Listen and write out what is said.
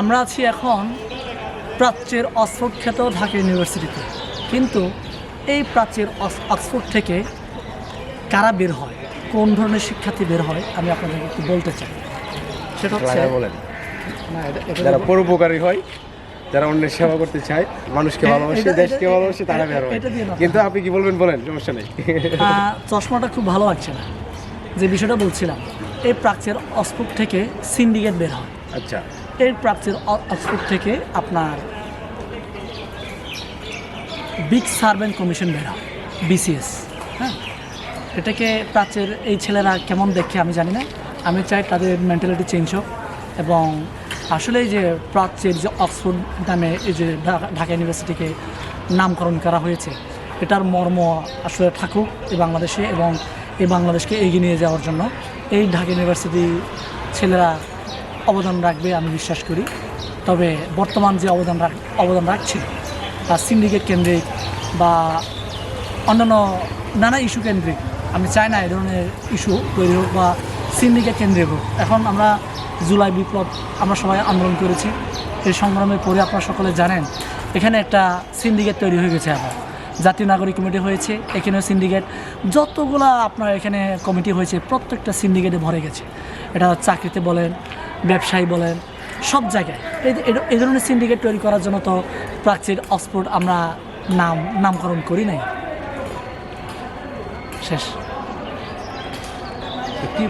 আমরা আছি এখন প্রাচ্যের অক্সফোর্ড খ্যাত ঢাকা ইউনিভার্সিটিতে। কিন্তু এই প্রাচ্যের অক্স- অক্সফোর্ড থেকে কারা বের হয়? কোন ধরনের শিক্ষার্থী বের হয়? আমি আপনাদেরকে একটু বলতে চাই। সেটা হচ্ছে বলেন। যারা। পরোপকারী হয় যারা অন্যের সেবা করতে চায় মানুষকে হ্যাঁ, ভালোবাসে দেশকে ভালোবাসে তারা বের হয়। কিন্তু আপনি কি বলবেন বলেন সমস্যা নেই। চশমাটা খুব ভালো লাগছে না। যে বিষয়টা বলছিলাম এই প্রাচ্যের অক্সফোর্ড থেকে সিন্ডিকেট বের হয়। আচ্ছা। প্রাচ্যের অ- অক্সফোর্ড থেকে আপনার বিগ সার্ভেন্ট কমিশন বের হয়, বিসিএস হ্যাঁ? এটাকে প্রাচ্যের এই ছেলেরা কেমন দেখে আমি জানি না। আমি চাই তাদের মেন্টালিটি চেঞ্জ হোক এবং আসলে যে প্রাচ্যের যে অক্সফোর্ড নামে এই যে ঢাকা ইউনিভার্সিটিকে নামকরণ করা হয়েছে, এটার মর্ম আসলে থাকুক এই বাংলাদেশে এবং এই বাংলাদেশকে এগিয়ে নিয়ে যাওয়ার জন্য। এই ঢাকা ইউনিভার্সিটি ছেলেরা অবদান রাখবে, আমি বিশ্বাস করি। তবে বর্তমান যে অবদান রাখ, অবদান রাখছে তা সিন্ডিকেট কেন্দ্রিক বা অন্যান্য নানা ইস্যু কেন্দ্রিক আমি চাই না এ ধরনের ইস্যু তৈরি হোক বা সিন্ডিকেট কেন্দ্রিক হোক। এখন আমরা জুলাই বিপ্লব আমরা সবাই আন্দোলন করেছি, এই সংগ্রামের পরে আপনারা সকলে জানেন, এখানে একটা সিন্ডিকেট তৈরি হয়ে গেছে আবার। জাতীয় নাগরিক কমিটি হয়েছে, এখানেও সিন্ডিকেট যতগুলা আপনার এখানে কমিটি হয়েছে, প্রত্যেকটা সিন্ডিকেটে ভরে গেছে। এটা চাকরিতে বলেন ব্যবসায়ী বলেন, সব জায়গায়। এই- ধরনের সিন্ডিকেট তৈরি করার জন্য তো প্রাচীর অক্সফোর্ড আমরা নাম, নামকরণ করি নাই। শেষ। কি